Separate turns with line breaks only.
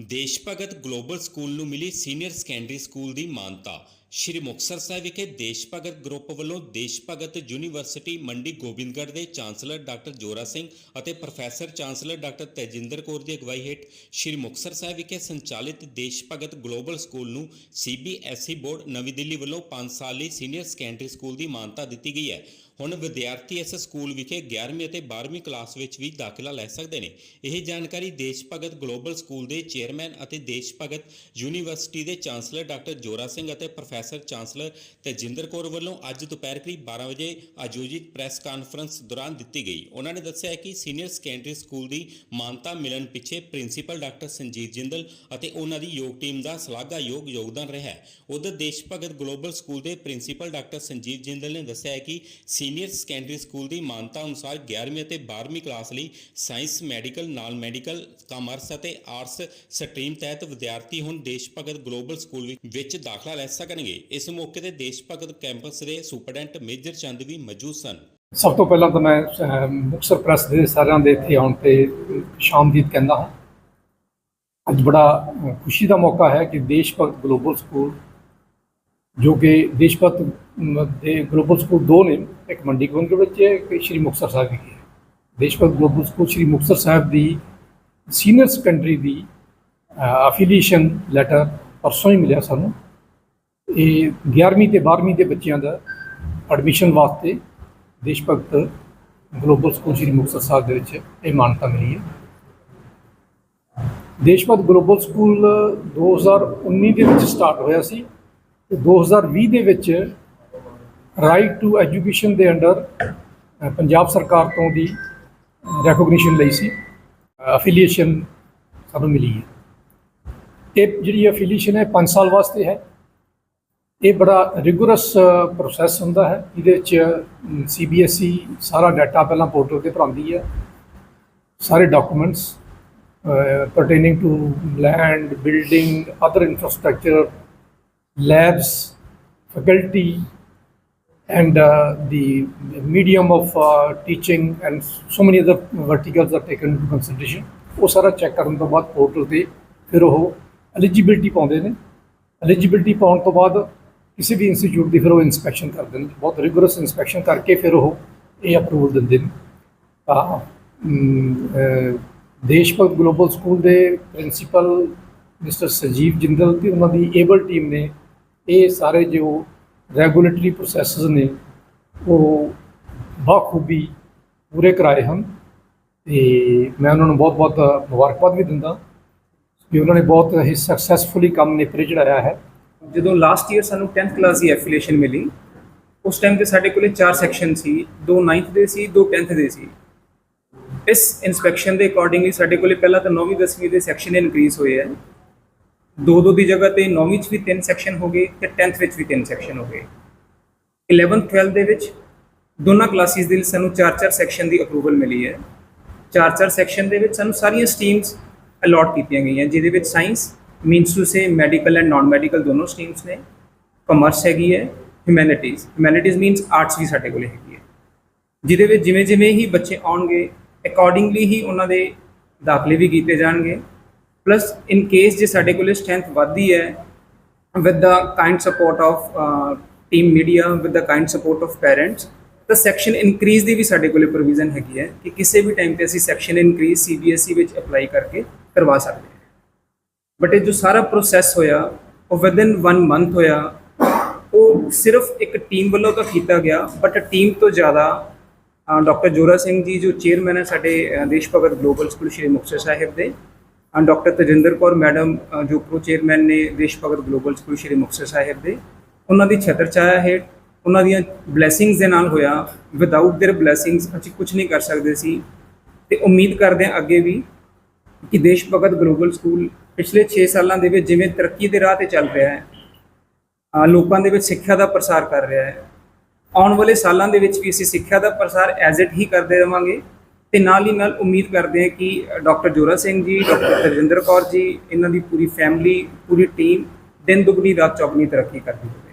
ਦੇਸ਼ Bhagat global school ਨੂੰ ਮਿਲੀ ਸੀਨੀਅਰ ਸੈਕੰਡਰੀ ਸਕੂਲ ਦੀ ਮਾਨਤਾ। ਸ਼੍ਰੀ ਮੁਕਤਸਰ ਸਾਹਿਬ ਵਿਖੇ ਦੇਸ਼ ਭਗਤ ਗਰੁੱਪ ਵੱਲੋਂ ਦੇਸ਼ ਭਗਤ ਯੂਨੀਵਰਸਿਟੀ ਮੰਡੀ ਗੋਬਿੰਦਗੜ੍ਹ ਦੇ ਚਾਂਸਲਰ ਡਾਕਟਰ ਜੋਰਾ ਸਿੰਘ ਅਤੇ professor chancellor doctor Tejinder Kaur ਦੀ ਅਗਵਾਈ ਹੇਠ ਸ਼੍ਰੀ ਮੁਕਤਸਰ ਸਾਹਿਬ ਵਿਖੇ ਸੰਚਾਲਿਤ ਦੇਸ਼ ਭਗਤ ਗਲੋਬਲ ਸਕੂਲ ਨੂੰ ਸੀਬੀਐਸਈ ਬੋਰਡ ਨਵੀਂ ਦਿੱਲੀ ਵੱਲੋਂ 5 ਸਾਲ ਲਈ ਸੀਨੀਅਰ ਸੈਕੰਡਰੀ ਸਕੂਲ ਦੀ ਮਾਨਤਾ ਦਿੱਤੀ ਗਈ ਹੈ। ਹੁਣ ਵਿਦਿਆਰਥੀ ਇਸ ਸਕੂਲ ਵਿਖੇ 11ਵੀਂ ਅਤੇ 12ਵੀਂ ਕਲਾਸ ਵਿੱਚ ਵੀ ਦਾਖਲਾ ਲੈ ਸਕਦੇ ਨੇ। ਇਹ ਜਾਣਕਾਰੀ ਦੇਸ਼ ਭਗਤ ਗਲੋਬਲ ਸਕੂਲ ਦੇ ਚੇਅਰਮੈਨ ਅਤੇ ਦੇਸ਼ ਭਗਤ ਯੂਨੀਵਰਸਿਟੀ ਦੇ ਚਾਂਸਲਰ ਡਾਕਟਰ ਜੋਰਾ ਸਿੰਘ ਅਤੇ ਪ੍ਰੋਫੈਸਰ ਚਾਂਸਲਰ ਤੇਜਿੰਦਰ ਕੌਰ ਵੱਲੋਂ ਅੱਜ ਦੁਪਹਿਰ ਕਰੀਬ 12 ਵਜੇ ਆਯੋਜਿਤ ਪ੍ਰੈਸ ਕਾਨਫਰੰਸ ਦੌਰਾਨ ਦਿੱਤੀ ਗਈ। ਉਹਨਾਂ ਨੇ ਦੱਸਿਆ ਕਿ ਸੀਨੀਅਰ ਸੈਕੰਡਰੀ ਸਕੂਲ ਦੀ ਮਾਨਤਾ ਮਿਲਣ ਪਿੱਛੇ ਪ੍ਰਿੰਸੀਪਲ ਡਾਕਟਰ ਸੰਜੀਤ ਜਿੰਦਲ ਅਤੇ ਉਹਨਾਂ ਦੀ ਯੋਗ ਟੀਮ ਦਾ ਸ਼ਲਾਘਾਯੋਗ ਯੋਗਦਾਨ ਰਿਹਾ ਹੈ। ਉਧਰ ਦੇਸ਼ ਭਗਤ ਗਲੋਬਲ ਸਕੂਲ ਦੇ ਪ੍ਰਿੰਸੀਪਲ ਡਾਕਟਰ ਸੰਜੀਤ ਜਿੰਦਲ ਨੇ ਦੱਸਿਆ ਹੈ ਕਿ ਸੀਨੀਅਰ ਸੈਕੰਡਰੀ ਸਕੂਲ ਦੀ ਮਾਨਤਾ ਅਨੁਸਾਰ 11ਵੀਂ ਅਤੇ 12ਵੀਂ ਕਲਾਸ ਲਈ science, medical non medical, commerce ਅਤੇ ਆਰਟਸ ਸਟਰੀਮ ਤਹਿਤ ਵਿਦਿਆਰਥੀ ਹੁਣ ਦੇਸ਼ ਭਗਤ ਗਲੋਬਲ ਸਕੂਲ ਵਿੱਚ ਦਾਖਲਾ ਲੈ ਸਕਣਗੇ। ਇਸ ਮੌਕੇ ਤੇ ਦੇਸ਼ ਭਗਤ ਕੈਂਪਸ ਦੇ ਸੁਪਰਡੈਂਟ ਮੇਜਰ ਚੰਦ ਵੀ ਮੌਜੂਦ ਸਨ।
ਸਭ ਤੋਂ ਪਹਿਲਾਂ ਤਾਂ ਮੈਂ ਅਹ, ਪ੍ਰੈਸ ਦੇ ਸਾਰਿਆਂ ਦੇ ਇੱਥੇ ਆਉਣ ਤੇ ਸ਼ਾਮਦੀਦ ਕਹਿੰਦਾ ਹਾਂ। ਅੱਜ ਬੜਾ ਖੁਸ਼ੀ ਦਾ ਮੌਕਾ ਹੈ ਕਿ ਦੇਸ਼ ਭਗਤ ਗਲੋਬਲ ਸਕੂਲ ਜੋ ਕਿ ਦੇਸ਼ ਭਗਤ ਦੇ ਗਲੋਬਲ ਸਕੂਲ ਦੋ ਨੇ ਇੱਕ ਮੰਡੀ ਗੋਬਿੰਦਗੜ੍ਹ ਵਿੱਚ ਇੱਕ ਸ਼੍ਰੀ ਮੁਕਤਸਰ ਸਾਹਿਬ ਵਿਖੇ ਦੇਸ਼ ਭਗਤ ਗਲੋਬਲ ਸਕੂਲ ਸ਼੍ਰੀ ਮੁਕਤਸਰ ਸਾਹਿਬ ਦੀ ਸੀਨੀਅਰ ਸੈਕੰਡਰੀ ਦੀ ਅਫੀਲੀਏਸ਼ਨ ਲੈਟਰ ਪਰਸੋਂ ਹੀ ਮਿਲਿਆ ਸਾਨੂੰ। ਇਹ 11ਵੀਂ ਤੇ 12ਵੀਂ ਦੇ ਬੱਚਿਆਂ ਦਾ ਐਡਮਿਸ਼ਨ ਵਾਸਤੇ ਦੇਸ਼ ਭਗਤ ਗਲੋਬਲ ਸਕੂਲ ਸ਼੍ਰੀ ਮੁਕਤਸਰ ਸਾਹਿਬ ਦੇ ਵਿੱਚ ਇਹ ਮਾਨਤਾ ਮਿਲੀ ਹੈ। ਦੇਸ਼ ਭਗਤ ਗਲੋਬਲ ਸਕੂਲ 2019 ਦੇ ਵਿੱਚ ਸਟਾਰਟ ਹੋਇਆ ਸੀ ਤੇ 2020 ਦੇ ਵਿੱਚ ਰਾਈਟ ਟੂ ਐਜੂਕੇਸ਼ਨ ਦੇ ਅੰਡਰ ਪੰਜਾਬ ਸਰਕਾਰ ਤੋਂ ਦੀ ਰੈਕੋਗਨੀਸ਼ਨ ਲਈ ਸੀ। ਅਫੀਲੀਏਸ਼ਨ ਸਾਨੂੰ ਮਿਲੀ ਹੈ। ਇਹ ਜਿਹੜੀ ਅਫੀਲੀਏਸ਼ਨ ਹੈ 5 ਸਾਲ ਵਾਸਤੇ ਹੈ। ਇਹ ਬੜਾ ਰਿਗੋਰਸ ਪ੍ਰੋਸੈਸ ਹੁੰਦਾ ਹੈ। ਇਹਦੇ ਵਿੱਚ ਸੀਬੀਐਸਈ ਸਾਰਾ ਡਾਟਾ ਪਹਿਲਾਂ ਪੋਰਟਲ ਤੇ ਭਰਾਉਂਦੀ ਹੈ। ਸਾਰੇ documents pertaining to land building other infrastructure labs faculty and uh, the medium of uh, teaching and so many other verticals are taken into consideration ਉਹ ਸਾਰਾ ਚੈੱਕ ਕਰਨ ਤੋਂ ਬਾਅਦ ਪੋਰਟਲ ਤੇ ਫਿਰ ਉਹ ਐਲੀਜੀਬਿਲਟੀ ਪਾਉਂਦੇ ਨੇ। ਐਲੀਜੀਬਿਲਟੀ ਪਾਉਣ ਤੋਂ ਬਾਅਦ ਕਿਸੇ ਵੀ ਇੰਸਟੀਚਿਊਟ ਦੀ ਫਿਰ ਉਹ ਇਨਸਪੈਕਸ਼ਨ ਕਰਦੇ ਨੇ। ਬਹੁਤ ਰਿਗੋਰਸ ਇਨਸਪੈਕਸ਼ਨ ਕਰਕੇ ਫਿਰ ਉਹ ਇਹ ਅਪਰੂਵਲ ਦਿੰਦੇ ਨੇ। ਤਾਂ um, Desh Bhagat global school ਦੇ ਪ੍ਰਿੰਸੀਪਲ ਮਿਸਟਰ ਸੰਜੀਵ ਜਿੰਦਲ ਤੇ ਉਹਨਾਂ ਦੀ ਏਬਲ ਟੀਮ ਨੇ ਇਹ ਸਾਰੇ ਜੋ ਰੈਗੂਲੇਟਰੀ ਪ੍ਰੋਸੈਸਸ ਨੇ ਉਹ ਬਾਖੂਬੀ ਪੂਰੇ ਕਰਾਏ ਹਨ। ਤੇ ਮੈਂ ਉਹਨਾਂ ਨੂੰ ਬਹੁਤ-ਬਹੁਤ ਮੁਬਾਰਕਬਾਦ ਵੀ ਦਿੰਦਾ ਕਿ ਉਹਨਾਂ ਨੇ ਬਹੁਤ ਹੀ ਸਕਸੈਸਫੁਲੀ ਕੰਮ ਨਿਪਰੇ ਚੜਾਇਆ ਹੈ।
ਜਦੋਂ ਲਾਸਟ ਈਅਰ ਸਾਨੂੰ 10th ਕਲਾਸ ਦੀ ਐਫੀਲੀਏਸ਼ਨ ਮਿਲੀ, ਉਸ ਟਾਈਮ ਤੇ ਸਾਡੇ ਕੋਲੇ ਚਾਰ ਸੈਕਸ਼ਨ ਸੀ, ਦੋ 9th ਦੇ ਸੀ, ਦੋ 10th ਦੇ ਸੀ। ਇਸ ਇਨਸਪੈਕਸ਼ਨ ਦੇ ਅਕੋਰਡਿੰਗਲੀ ਸਾਡੇ ਕੋਲੇ ਪਹਿਲਾਂ ਤਾਂ 9ਵੀਂ 10ਵੀਂ ਦੇ ਸੈਕਸ਼ਨ ਇਨਕਰੀਜ਼ ਹੋਏ ਹੈ ਦੋ ਦੋ ਦੀ ਜਗ੍ਹਾ ਤੇ 9ਵੀਂ ਚ ਵੀ ਤਿੰਨ ਸੈਕਸ਼ਨ ਹੋ ਗਏ ਤੇ 10th ਵਿੱਚ ਵੀ ਤਿੰਨ ਸੈਕਸ਼ਨ ਹੋ ਗਏ। 11th 12th ਦੇ ਵਿੱਚ ਦੋਨਾਂ ਕਲਾਸਿਸ ਦੇ ਲਈ ਸਾਨੂੰ ਚਾਰ ਚਾਰ ਸੈਕਸ਼ਨ ਦੀ ਅਪਰੂਵਲ ਮਿਲੀ ਹੈ। ਚਾਰ ਚਾਰ ਸੈਕਸ਼ਨ ਦੇ ਵਿੱਚ ਸਾਨੂੰ ਸਾਰੀਆਂ ਸਟਰੀਮਸ ਅਲਾਟ ਕੀਤੀਆਂ ਗਈਆਂ, ਜਿਹਦੇ ਵਿੱਚ science means to say medical and non medical ਦੋਨੋਂ ਸਟਰੀਮਸ ਨੇ ਕਮਰਸ ਹੈਗੀ ਹੈ ਹਿਊਮੈਨਿਟੀਜ਼ ਹਿਊਮੈਨਿਟੀਜ਼ ਮੀਨਸ ਆਰਟਸ ਵੀ ਸਾਡੇ ਕੋਲੇ ਹੈਗੀ ਹੈ। ਜਿਹਦੇ ਵਿੱਚ ਜਿਵੇਂ ਜਿਵੇਂ ਹੀ ਬੱਚੇ ਆਉਣਗੇ ਅਕੋਰਡਿੰਗਲੀ ਹੀ ਉਹਨਾਂ ਦੇ ਦਾਖਲੇ ਵੀ ਕੀਤੇ ਜਾਣਗੇ। ਪਲੱਸ ਇਨ ਕੇਸ ਜੇ ਸਾਡੇ ਕੋਲੇ ਸਟਰੈਂਥ ਵੱਧਦੀ ਹੈ with the kind support of uh, team media with the kind support of parents ਤਾਂ ਸੈਕਸ਼ਨ ਇਨਕਰੀਜ਼ ਦੀ ਵੀ ਸਾਡੇ ਕੋਲੇ ਪ੍ਰੋਵੀਜ਼ਨ ਹੈਗੀ ਹੈ ਕਿ ਕਿਸੇ ਵੀ ਟਾਈਮ ਤੇ ਅਸੀਂ ਸੈਕਸ਼ਨ ਇਨਕਰੀਜ਼ ਸੀਬੀਐਸਈ ਵਿੱਚ ਅਪਲਾਈ ਕਰਕੇ ਕਰਵਾ ਸਕਦੇ ਹਾਂ। ਬਟ ਇਹ ਜੋ ਸਾਰਾ ਪ੍ਰੋਸੈਸ ਹੋਇਆ ਉਹ ਵਿਦਨ 1 ਮੰਥ ਹੋਇਆ ਉਹ ਸਿਰਫ ਇੱਕ ਟੀਮ ਵੱਲੋਂ ਤਾਂ ਕੀਤਾ ਗਿਆ ਬਟ ਟੀਮ ਤੋਂ ਜ਼ਿਆਦਾ ਡਾਕਟਰ ਜੋਰਾ ਸਿੰਘ ਜੀ ਜੋ ਚੇਅਰਮੈਨ ਹੈ ਸਾਡੇ ਅ, ਦੇਸ਼ ਭਗਤ ਗਲੋਬਲ ਸਕੂਲ ਸ਼੍ਰੀ ਮੁਕਤਸਰ ਸਾਹਿਬ ਦੇ and doctor Tajinder Kaur madam ਅ, ਜੋ ਪ੍ਰੋ ਚੇਅਰਮੈਨ ਨੇ ਦੇਸ਼ ਭਗਤ ਗਲੋਬਲ ਸਕੂਲ ਸ਼੍ਰੀ ਮੁਕਤਸਰ ਸਾਹਿਬ ਦੇ ਉਹਨਾਂ ਦੀ ਛਤਰ ਛਾਇਆ ਹੇਠ ਉਹਨਾਂ ਦੀਆਂ ਬਲੇਸਿੰਗਸ ਦੇ ਨਾਲ ਹੋਇਆ ਵਿਦਆਊਟ देयर ਬਲੇਸਿੰਗਸ ਅਸੀਂ ਕੁਝ ਨਹੀਂ ਕਰ ਸਕਦੇ ਸੀ ਤੇ ਉਮੀਦ ਕਰਦੇ ਹਾਂ ਅੱਗੇ ਵੀ ਕਿ ਦੇਸ਼ ਭਗਤ ਗਲੋਬਲ ਸਕੂਲ ਪਿਛਲੇ 6 ਸਾਲਾਂ ਦੇ ਵਿੱਚ ਜਿਵੇਂ ਤਰੱਕੀ ਦੇ ਰਾਹ ਤੇ ਚੱਲ ਰਿਹਾ ਹੈ ਲੋਕਾਂ ਦੇ ਵਿੱਚ ਸਿੱਖਿਆ ਦਾ ਪ੍ਰਸਾਰ ਕਰ ਰਿਹਾ ਹੈ, ਆਉਣ ਵਾਲੇ ਸਾਲਾਂ ਦੇ ਵਿੱਚ ਵੀ ਅਸੀਂ ਸਿੱਖਿਆ ਦਾ ਪ੍ਰਸਾਰ ਐਜ਼ ਇਟ ਹੀ ਕਰਦੇ ਰਵਾਂਗੇ ਤੇ ਨਾਲ ਹੀ ਨਾਲ ਉਮੀਦ ਕਰਦੇ ਹਾਂ ਕਿ ਡਾਕਟਰ ਜੋਰਾ ਸਿੰਘ ਜੀ, ਡਾਕਟਰ ਤਜਿੰਦਰ ਕੌਰ ਜੀ, ਇਹਨਾਂ ਦੀ ਪੂਰੀ ਫੈਮਿਲੀ ਪੂਰੀ ਟੀਮ ਦਿਨ ਦੁਗਣੀ ਰਾਤ ਚੌਗਣੀ ਤਰੱਕੀ ਕਰਦੀ ਹੈ